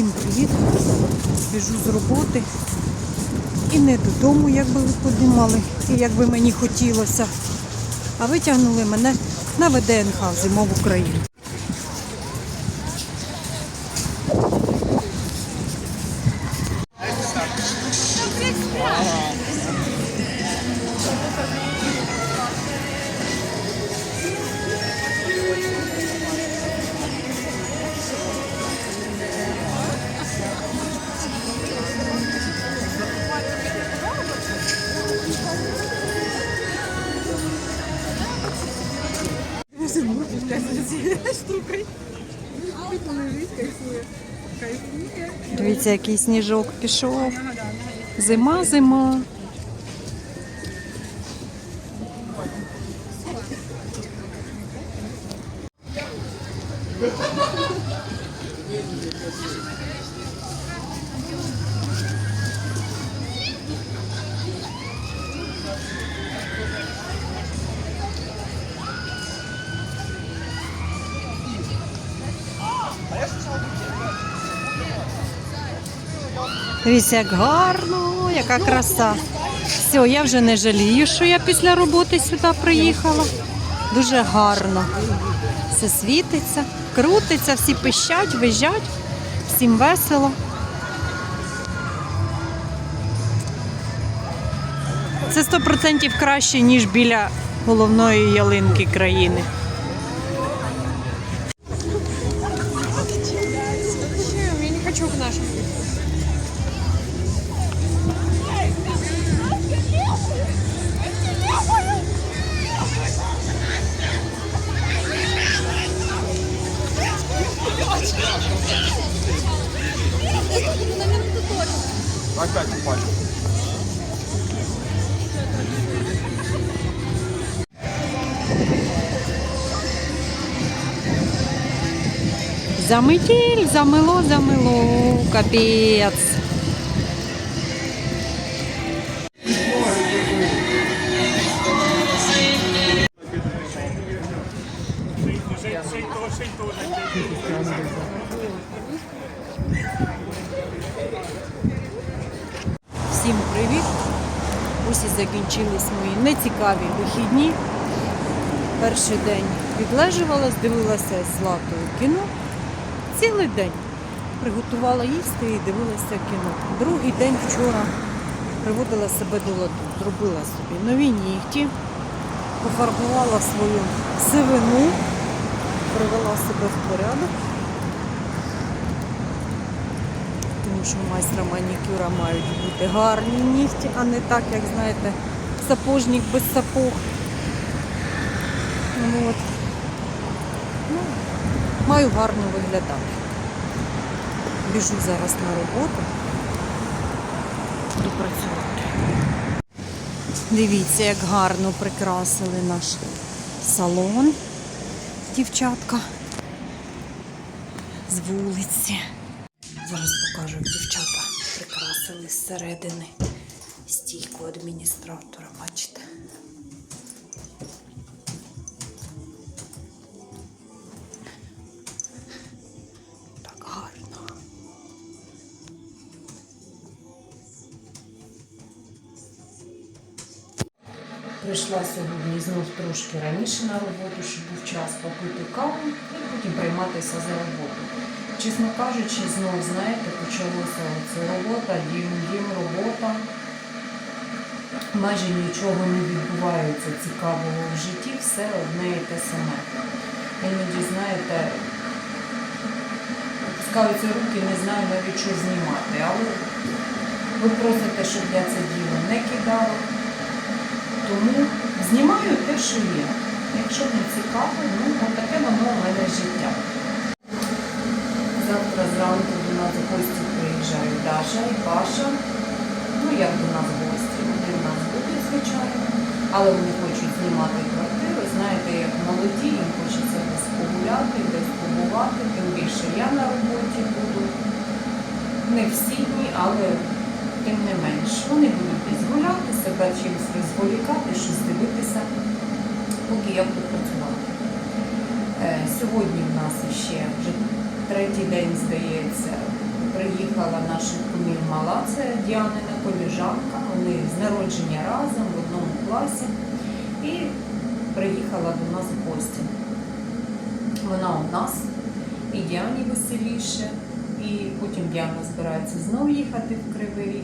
Всім привіт! Біжу з роботи і не додому, як би ви подумали, і як би мені хотілося. А витягнули мене на ВДНХ в зимову країну. Дивіться, який сніжок пішов. Зима, зима. Дивіться, як гарно, яка краса. Все, я вже не жалію, що я після роботи сюди приїхала. Дуже гарно. Все світиться, крутиться, всі пищать, визжать, всім весело. Це 100% краще, ніж біля головної ялинки країни. опять упали. Замытиль, замыло, замыло, капец. Закінчились мої нецікаві вихідні. Перший день відлежувалась, дивилася Златою кіно. Цілий день приготувала їсти і дивилася кіно. Другий день вчора приводила себе до ладу, зробила собі нові нігті, пофарбувала свою сивину, привела себе в порядок. Тому що майстра манікюра мають бути гарні нігті, а не так, як знаєте, сапожник без сапог. Ну, от. Ну, маю гарно виглядати. Біжу зараз на роботу. Буду працювати. Дивіться, як гарно прикрасили наш салон, дівчатка з вулиці. Зараз покажу, дівчата прикрасили зсередини стійку адміністратора, бачите? Так гарно. Прийшла сьогодні знов трошки раніше на роботу, щоб був час попити каву і потім прийматися за роботу. Чесно кажучи, знов, знаєте, почалося оце робота, дім, дім, робота. Майже нічого не відбувається цікавого в житті, все одне і те саме. Іноді, знаєте, опускаються руки, не знаю навіть що знімати. Але ви просите, щоб я це діло не кидала. Тому знімаю те, що є. Якщо не цікаво, ну от таке воно в мене життя. Завтра зранку до нас в гості приїжджають Даша і Паша. Ну як до нас в будуть, звичайно. Але вони хочуть знімати квартиру. Знаєте, як молоді, їм хочеться десь погуляти, десь побувати. Тим більше я на роботі буду. Не всі дні, але тим не менш. Вони будуть десь гуляти, себе чимось розволікати, щось дивитися, поки я буду працювати. Е, Сьогодні в нас ще вже третій день, здається, приїхала наша кумір мала, це Діанина коліжанка. Вони з народження разом в одному класі. І приїхала до нас в гості. Вона у нас, і Діані веселіше, і потім Діана збирається знову їхати в Кривий.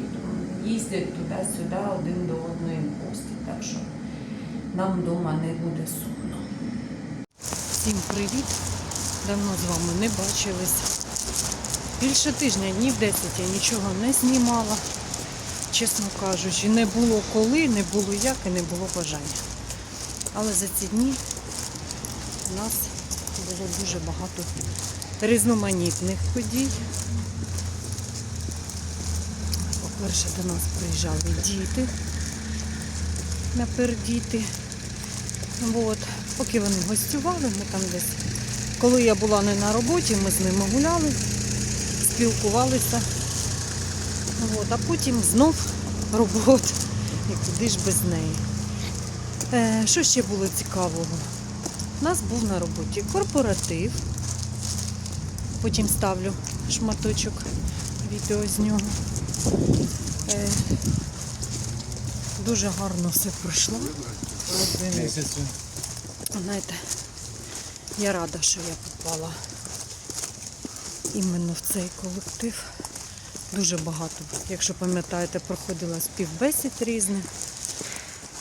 Їздять туди-сюди один до одної в гості. Так що нам вдома не буде сумно. Всім привіт! Давно з вами не бачились. Більше тижня, днів 10 я нічого не знімала. Чесно кажучи, не було коли, не було як і не було бажання. Але за ці дні у нас було дуже багато різноманітних подій. По-перше, до нас приїжджали діти напердіти. От. Поки вони гостювали, ми там десь. Коли я була не на роботі, ми з ними гуляли, спілкувалися. От. А потім знов робота. І куди ж без неї. Е, що ще було цікавого? У нас був на роботі корпоратив. Потім ставлю шматочок відео з нього. Е, дуже гарно все пройшло. Знаєте, я рада, що я попала іменно в цей колектив. Дуже багато, якщо пам'ятаєте, проходила співбесід різних.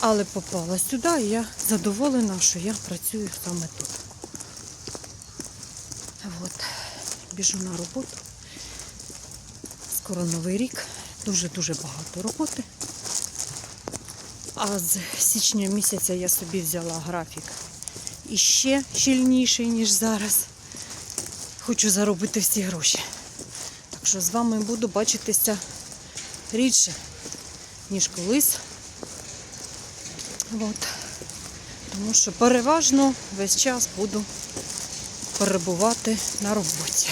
Але попала сюди і я задоволена, що я працюю саме тут. От. Біжу на роботу. Скоро новий рік. Дуже-дуже багато роботи. А з січня місяця я собі взяла графік іще щільніший, ніж зараз. Хочу заробити всі гроші. Так що з вами буду бачитися рідше, ніж колись. От. Тому що переважно весь час буду перебувати на роботі.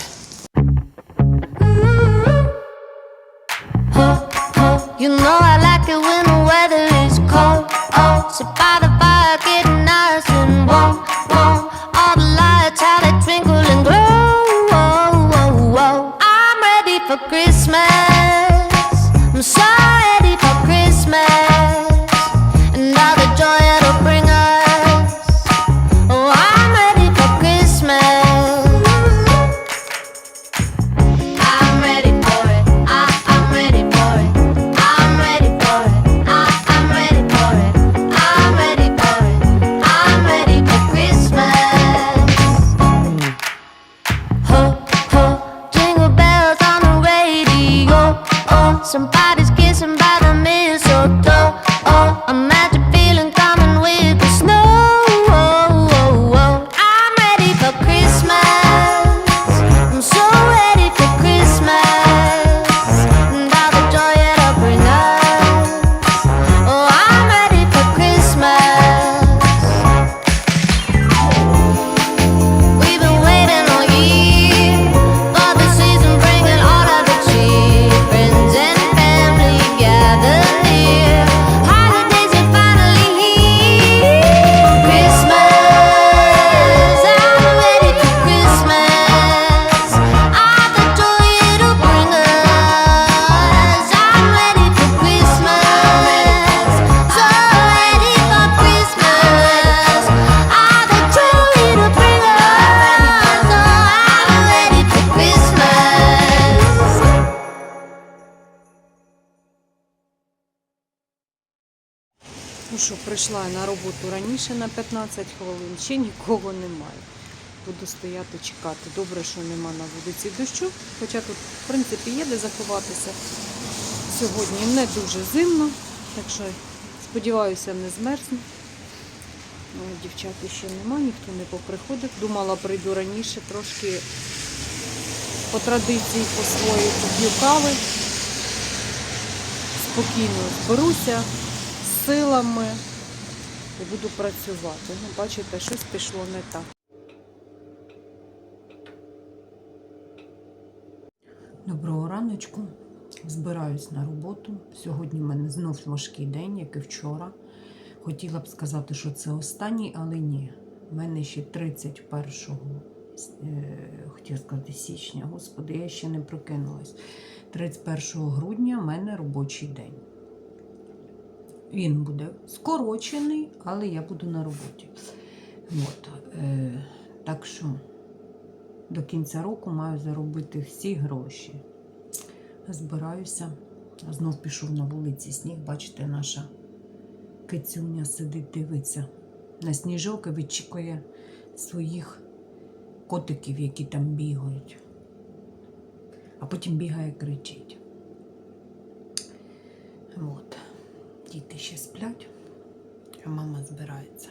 somebody Ну що, прийшла на роботу раніше на 15 хвилин, ще нікого немає. Буду стояти чекати. Добре, що нема на вулиці дощу, хоча тут, в принципі, є де заховатися. Сьогодні не дуже зимно, так що сподіваюся, не змерзну. Ну, дівчат ще нема, ніхто не поприходив. Думала, прийду раніше, трошки по традиції по своїй кави. Спокійно зберуся силами і буду працювати. Ну, бачите, щось пішло не так. Доброго раночку. Збираюсь на роботу. Сьогодні в мене знов важкий день, як і вчора. Хотіла б сказати, що це останній, але ні. У мене ще 31 е, хотіла сказати, січня. Господи, я ще не прокинулась. 31 грудня в мене робочий день. Він буде скорочений, але я буду на роботі. От, е, так що до кінця року маю заробити всі гроші. Збираюся. Знов пішов на вулиці сніг. Бачите, наша кицюня сидить, дивиться на сніжок і вичікує своїх котиків, які там бігають. А потім бігає кричить. От. Діти ще сплять, а мама збирається.